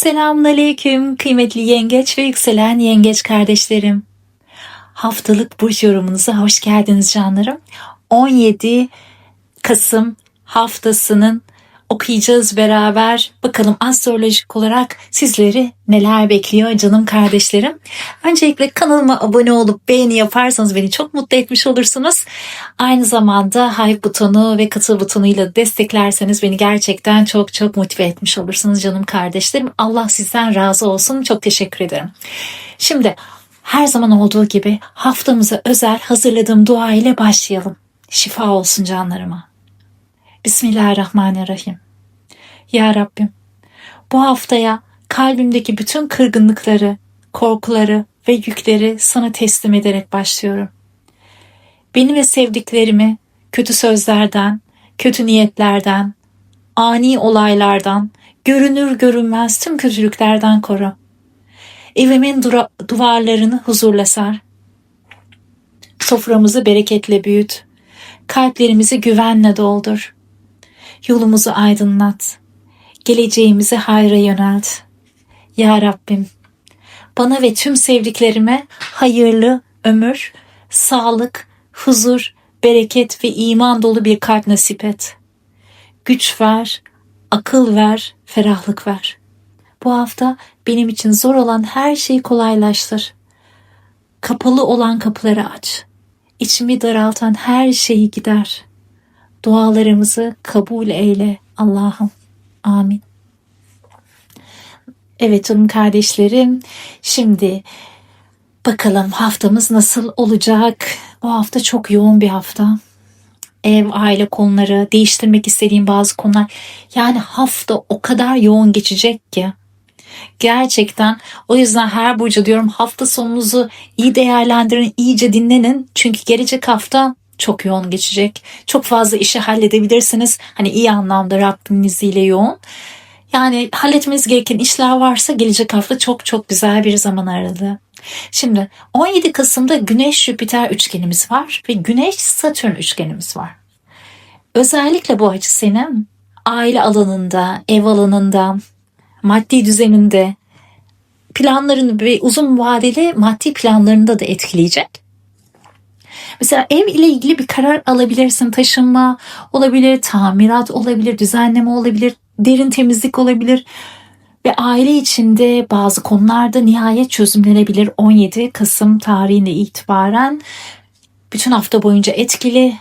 Selamünaleyküm kıymetli yengeç ve yükselen yengeç kardeşlerim. Haftalık burç yorumunuza hoş geldiniz canlarım. 17 Kasım haftasının okuyacağız beraber. Bakalım astrolojik olarak sizleri neler bekliyor canım kardeşlerim. Öncelikle kanalıma abone olup beğeni yaparsanız beni çok mutlu etmiş olursunuz. Aynı zamanda hype butonu ve katıl butonuyla desteklerseniz beni gerçekten çok çok motive etmiş olursunuz canım kardeşlerim. Allah sizden razı olsun. Çok teşekkür ederim. Şimdi her zaman olduğu gibi haftamıza özel hazırladığım dua ile başlayalım. Şifa olsun canlarıma. Bismillahirrahmanirrahim. Ya Rabbim, bu haftaya kalbimdeki bütün kırgınlıkları, korkuları ve yükleri sana teslim ederek başlıyorum. Beni ve sevdiklerimi kötü sözlerden, kötü niyetlerden, ani olaylardan, görünür görünmez tüm kötülüklerden koru. Evimin duvarlarını huzurla sar. Soframızı bereketle büyüt. Kalplerimizi güvenle doldur. Yolumuzu aydınlat. Geleceğimizi hayra yönelt. Ya Rabbim, bana ve tüm sevdiklerime hayırlı ömür, sağlık, huzur, bereket ve iman dolu bir kalp nasip et. Güç ver, akıl ver, ferahlık ver. Bu hafta benim için zor olan her şeyi kolaylaştır. Kapalı olan kapıları aç. İçimi daraltan her şeyi gider. Dualarımızı kabul eyle Allah'ım. Amin. Evet canım kardeşlerim. Şimdi bakalım haftamız nasıl olacak? Bu hafta çok yoğun bir hafta. Ev, aile konuları, değiştirmek istediğim bazı konular. Yani hafta o kadar yoğun geçecek ki. Gerçekten o yüzden her burcu diyorum hafta sonunuzu iyi değerlendirin, iyice dinlenin. Çünkü gelecek hafta çok yoğun geçecek. Çok fazla işi halledebilirsiniz. Hani iyi anlamda Rabbimin izniyle yoğun. Yani halletmeniz gereken işler varsa gelecek hafta çok çok güzel bir zaman aralığı. Şimdi 17 Kasım'da Güneş Jüpiter üçgenimiz var ve Güneş Satürn üçgenimiz var. Özellikle bu açı senin aile alanında, ev alanında, maddi düzeninde, planlarını ve uzun vadeli maddi planlarında da etkileyecek. Mesela ev ile ilgili bir karar alabilirsin. Taşınma olabilir, tamirat olabilir, düzenleme olabilir, derin temizlik olabilir. Ve aile içinde bazı konularda nihayet çözümlenebilir 17 Kasım tarihine itibaren. Bütün hafta boyunca etkili.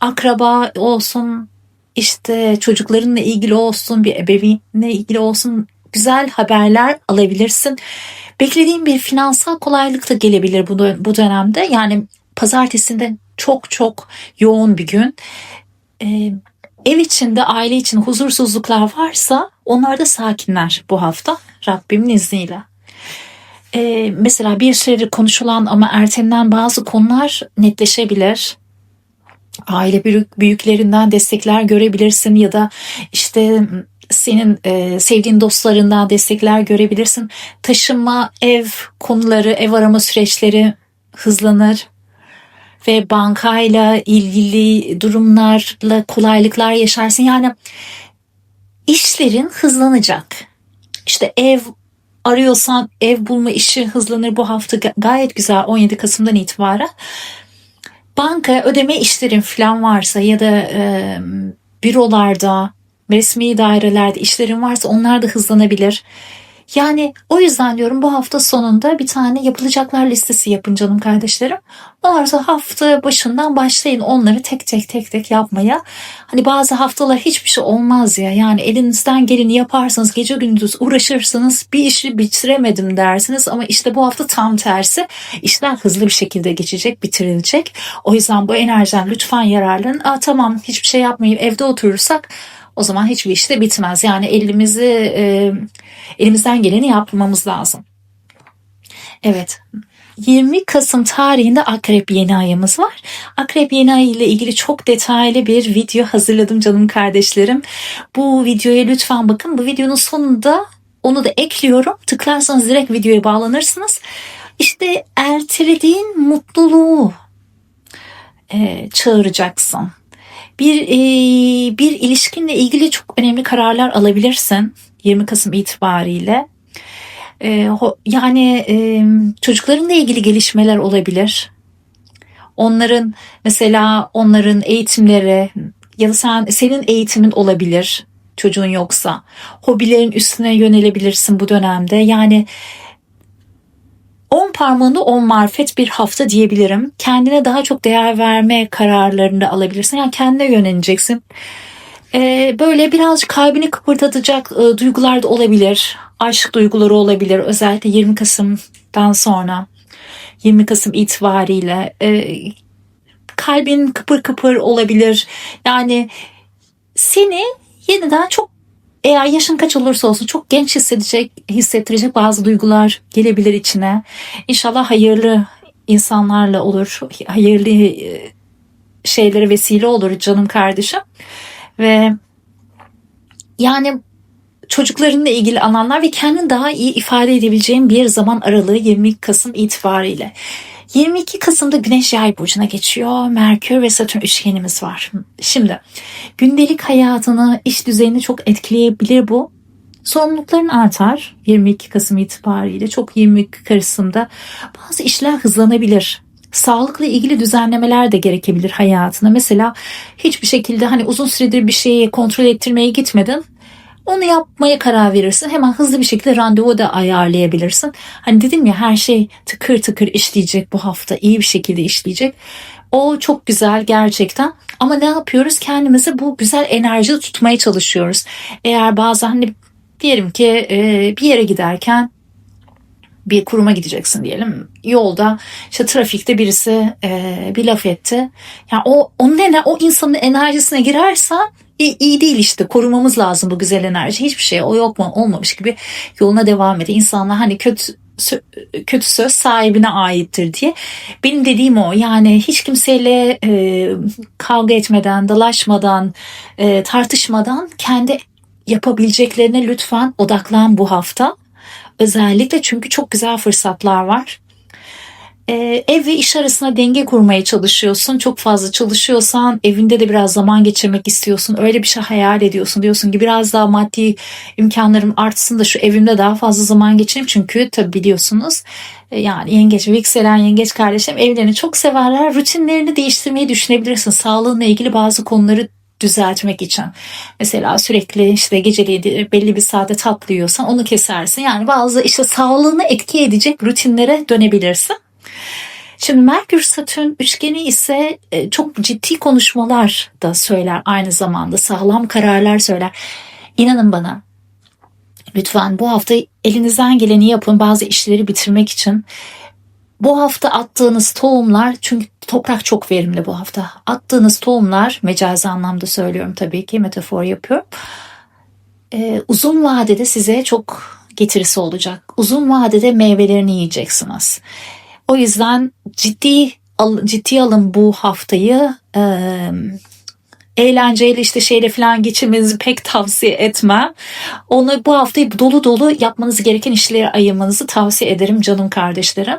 Akraba olsun, işte çocuklarınla ilgili olsun, bir ebeveynle ilgili olsun güzel haberler alabilirsin. Beklediğin bir finansal kolaylık da gelebilir bu, bu dönemde. Yani pazartesinde çok çok yoğun bir gün. Ee, ev içinde aile için huzursuzluklar varsa onlar da sakinler bu hafta Rabbimin izniyle. Ee, mesela bir süredir konuşulan ama ertelenen bazı konular netleşebilir. Aile büyük, büyüklerinden destekler görebilirsin ya da işte senin e, sevdiğin dostlarından destekler görebilirsin. Taşınma, ev konuları, ev arama süreçleri hızlanır ve bankayla ilgili durumlarla kolaylıklar yaşarsın. Yani işlerin hızlanacak. İşte ev arıyorsan ev bulma işi hızlanır bu hafta gayet güzel 17 Kasım'dan itibaren. Banka ödeme işlerin falan varsa ya da e, bürolarda, resmi dairelerde işlerin varsa onlar da hızlanabilir. Yani o yüzden diyorum bu hafta sonunda bir tane yapılacaklar listesi yapın canım kardeşlerim. Ondan sonra hafta başından başlayın onları tek tek tek tek yapmaya. Hani bazı haftalar hiçbir şey olmaz ya. Yani elinizden geleni yaparsanız gece gündüz uğraşırsınız bir işi bitiremedim dersiniz. Ama işte bu hafta tam tersi. İşler hızlı bir şekilde geçecek, bitirilecek. O yüzden bu enerjiden lütfen yararlanın. Aa tamam hiçbir şey yapmayıp evde oturursak o zaman hiçbir iş de bitmez. Yani elimizi e, elimizden geleni yapmamız lazım. Evet. 20 Kasım tarihinde Akrep yeni ayımız var. Akrep yeni ayı ile ilgili çok detaylı bir video hazırladım canım kardeşlerim. Bu videoya lütfen bakın. Bu videonun sonunda onu da ekliyorum. Tıklarsanız direkt videoya bağlanırsınız. İşte ertelediğin mutluluğu e, çağıracaksın bir e, bir ilişkinle ilgili çok önemli kararlar alabilirsin. 20 Kasım itibariyle. E, ho, yani e, çocuklarınla ilgili gelişmeler olabilir. Onların mesela onların eğitimleri ya da sen senin eğitimin olabilir çocuğun yoksa. Hobilerin üstüne yönelebilirsin bu dönemde. Yani 10 parmağında 10 marifet bir hafta diyebilirim. Kendine daha çok değer verme kararlarını alabilirsin. Yani kendine yöneleceksin. Ee, böyle birazcık kalbini kıpırdatacak e, duygular da olabilir. Aşk duyguları olabilir. Özellikle 20 Kasım'dan sonra. 20 Kasım itibariyle e, kalbin kıpır kıpır olabilir. Yani seni yeniden çok eğer yaşın kaç olursa olsun çok genç hissedecek, hissettirecek bazı duygular gelebilir içine. İnşallah hayırlı insanlarla olur. Hayırlı e, şeylere vesile olur canım kardeşim. Ve yani çocuklarınla ilgili alanlar ve kendini daha iyi ifade edebileceğin bir zaman aralığı 20 Kasım itibariyle. 22 Kasım'da Güneş Yay burcuna geçiyor. Merkür ve Satürn üçgenimiz var. Şimdi gündelik hayatını, iş düzenini çok etkileyebilir bu. Sorumlulukların artar 22 Kasım itibariyle. Çok 22 Kasım'da bazı işler hızlanabilir. Sağlıkla ilgili düzenlemeler de gerekebilir hayatına. Mesela hiçbir şekilde hani uzun süredir bir şeyi kontrol ettirmeye gitmedin onu yapmaya karar verirsin. Hemen hızlı bir şekilde randevu da ayarlayabilirsin. Hani dedim ya her şey tıkır tıkır işleyecek bu hafta. iyi bir şekilde işleyecek. O çok güzel gerçekten. Ama ne yapıyoruz? Kendimizi bu güzel enerjide tutmaya çalışıyoruz. Eğer bazen hani diyelim ki bir yere giderken bir kuruma gideceksin diyelim. Yolda işte trafikte birisi e, bir laf etti. Yani o onun ne o insanın enerjisine girersen iyi, iyi değil işte korumamız lazım bu güzel enerji. Hiçbir şey o yok mu olmamış gibi yoluna devam ediyor. İnsanlar hani kötü kötü söz sahibine aittir diye. Benim dediğim o yani hiç kimseyle e, kavga etmeden, dalaşmadan, e, tartışmadan kendi yapabileceklerine lütfen odaklan bu hafta. Özellikle çünkü çok güzel fırsatlar var. Ee, ev ve iş arasında denge kurmaya çalışıyorsun. Çok fazla çalışıyorsan evinde de biraz zaman geçirmek istiyorsun. Öyle bir şey hayal ediyorsun. Diyorsun ki biraz daha maddi imkanlarım artsın da şu evimde daha fazla zaman geçireyim. Çünkü tabi biliyorsunuz e, yani yengeç ve yükselen yengeç kardeşim evlerini çok severler. Rutinlerini değiştirmeyi düşünebilirsin. Sağlığınla ilgili bazı konuları düzeltmek için. Mesela sürekli işte geceliği belli bir saate tatlı yiyorsan onu kesersin. Yani bazı işte sağlığını etki edecek rutinlere dönebilirsin. Şimdi Merkür Satürn üçgeni ise e, çok ciddi konuşmalar da söyler aynı zamanda sağlam kararlar söyler. İnanın bana lütfen bu hafta elinizden geleni yapın bazı işleri bitirmek için. Bu hafta attığınız tohumlar çünkü toprak çok verimli bu hafta. Attığınız tohumlar mecazi anlamda söylüyorum tabii ki metafor yapıyorum. Ee, uzun vadede size çok getirisi olacak. Uzun vadede meyvelerini yiyeceksiniz. O yüzden ciddi ciddi alın bu haftayı. E, eğlenceyle işte şeyle falan geçirmenizi pek tavsiye etmem. Onu bu haftayı dolu dolu yapmanız gereken işlere ayırmanızı tavsiye ederim canım kardeşlerim.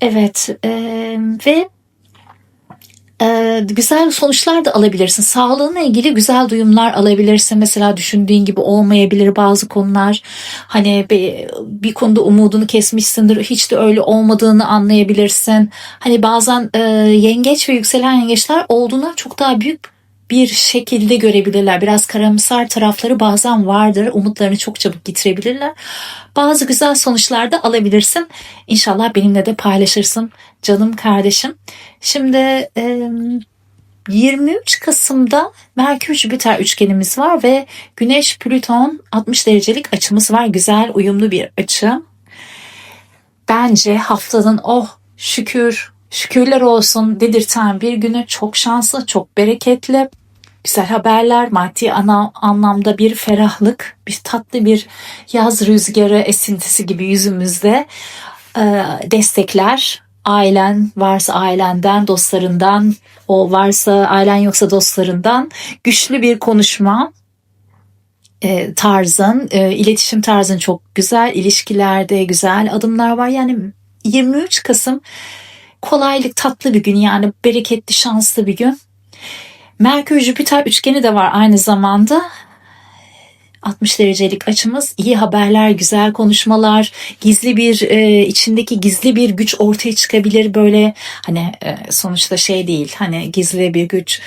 Evet e, ve e, güzel sonuçlar da alabilirsin. Sağlığına ilgili güzel duyumlar alabilirsin. Mesela düşündüğün gibi olmayabilir bazı konular. Hani bir, bir konuda umudunu kesmişsindir. Hiç de öyle olmadığını anlayabilirsin. Hani bazen e, yengeç ve yükselen yengeçler olduğuna çok daha büyük bir şekilde görebilirler. Biraz karamsar tarafları bazen vardır. Umutlarını çok çabuk getirebilirler. Bazı güzel sonuçlar da alabilirsin. İnşallah benimle de paylaşırsın canım kardeşim. Şimdi 23 Kasım'da Merkür Jüpiter üçgenimiz var ve Güneş Plüton 60 derecelik açımız var. Güzel, uyumlu bir açı. Bence haftanın oh şükür şükürler olsun dedirten bir günü çok şanslı, çok bereketli güzel haberler, maddi ana, anlamda bir ferahlık, bir tatlı bir yaz rüzgarı esintisi gibi yüzümüzde e, destekler. Ailen varsa ailenden, dostlarından, o varsa ailen yoksa dostlarından güçlü bir konuşma e, tarzın, e, iletişim tarzın çok güzel, ilişkilerde güzel adımlar var. Yani 23 Kasım kolaylık tatlı bir gün yani bereketli şanslı bir gün. Merkür Jüpiter üçgeni de var aynı zamanda. 60 derecelik açımız. İyi haberler, güzel konuşmalar, gizli bir e, içindeki gizli bir güç ortaya çıkabilir böyle. Hani e, sonuçta şey değil hani gizli bir güç.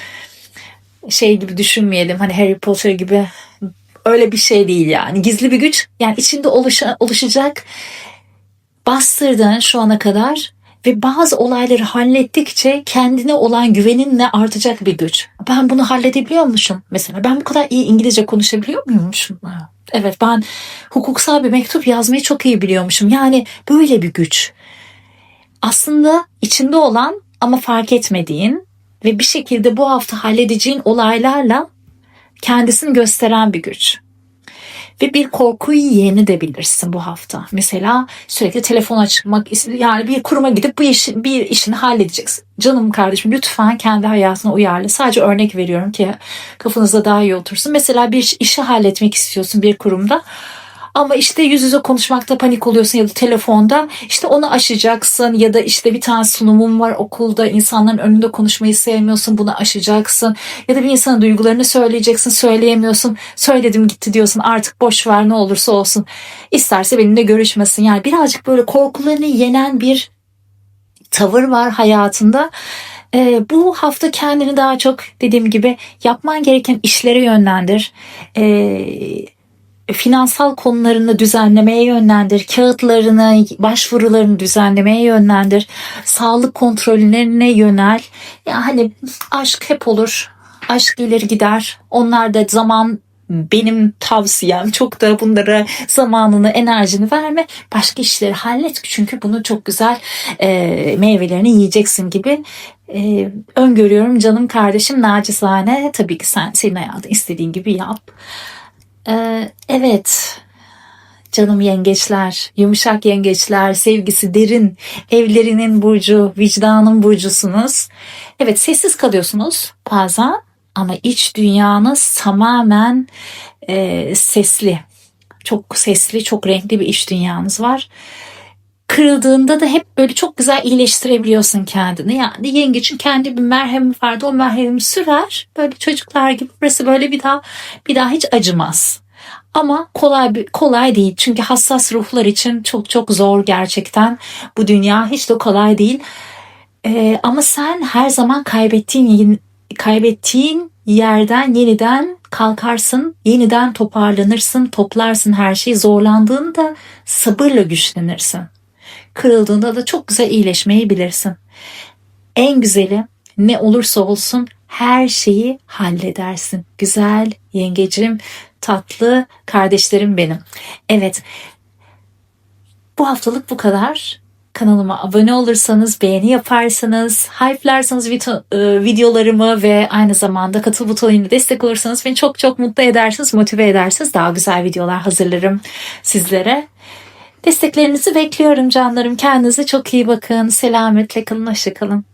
Şey gibi düşünmeyelim hani Harry Potter gibi. Öyle bir şey değil yani. Gizli bir güç yani içinde oluşa, oluşacak bastırdığın şu ana kadar ve bazı olayları hallettikçe kendine olan güveninle artacak bir güç. Ben bunu halledebiliyormuşum mesela. Ben bu kadar iyi İngilizce konuşabiliyor muymuşum? Evet ben hukuksal bir mektup yazmayı çok iyi biliyormuşum. Yani böyle bir güç. Aslında içinde olan ama fark etmediğin ve bir şekilde bu hafta halledeceğin olaylarla kendisini gösteren bir güç. Ve bir korkuyu yeni de bilirsin bu hafta. Mesela sürekli telefon açmak, yani bir kuruma gidip bu işi, bir işini halledeceksin. Canım kardeşim lütfen kendi hayatına uyarla. Sadece örnek veriyorum ki kafanızda daha iyi otursun. Mesela bir işi halletmek istiyorsun bir kurumda. Ama işte yüz yüze konuşmakta panik oluyorsun ya da telefonda. İşte onu aşacaksın ya da işte bir tane sunumum var okulda. İnsanların önünde konuşmayı sevmiyorsun bunu aşacaksın. Ya da bir insana duygularını söyleyeceksin söyleyemiyorsun. Söyledim gitti diyorsun artık boş ver ne olursa olsun. İsterse benimle görüşmesin. Yani birazcık böyle korkularını yenen bir tavır var hayatında. Ee, bu hafta kendini daha çok dediğim gibi yapman gereken işlere yönlendir. Ee, finansal konularını düzenlemeye yönlendir, kağıtlarını, başvurularını düzenlemeye yönlendir, sağlık kontrollerine yönel. Yani hani aşk hep olur, aşk gelir gider. Onlar da zaman benim tavsiyem çok da bunlara zamanını enerjini verme başka işleri hallet çünkü bunu çok güzel e, meyvelerini yiyeceksin gibi e, öngörüyorum canım kardeşim nacizane tabii ki sen senin hayatın istediğin gibi yap. Ee, evet canım yengeçler, yumuşak yengeçler, sevgisi derin, evlerinin burcu, vicdanın burcusunuz. Evet sessiz kalıyorsunuz bazen ama iç dünyanız tamamen e, sesli. Çok sesli, çok renkli bir iç dünyanız var kırıldığında da hep böyle çok güzel iyileştirebiliyorsun kendini. Yani yengeçin kendi bir merhemi vardı. O merhemi sürer. Böyle çocuklar gibi burası böyle bir daha bir daha hiç acımaz. Ama kolay kolay değil. Çünkü hassas ruhlar için çok çok zor gerçekten. Bu dünya hiç de kolay değil. Ee, ama sen her zaman kaybettiğin kaybettiğin yerden yeniden kalkarsın, yeniden toparlanırsın, toplarsın her şeyi. Zorlandığında sabırla güçlenirsin kırıldığında da çok güzel iyileşmeyi bilirsin. En güzeli ne olursa olsun her şeyi halledersin. Güzel yengecim, tatlı kardeşlerim benim. Evet. Bu haftalık bu kadar. Kanalıma abone olursanız, beğeni yaparsanız, hype'larsanız e, videolarımı ve aynı zamanda katıl butonuyla destek olursanız beni çok çok mutlu edersiniz, motive edersiniz. Daha güzel videolar hazırlarım sizlere. Desteklerinizi bekliyorum canlarım. Kendinize çok iyi bakın. Selametle kalın, hoşça kalın.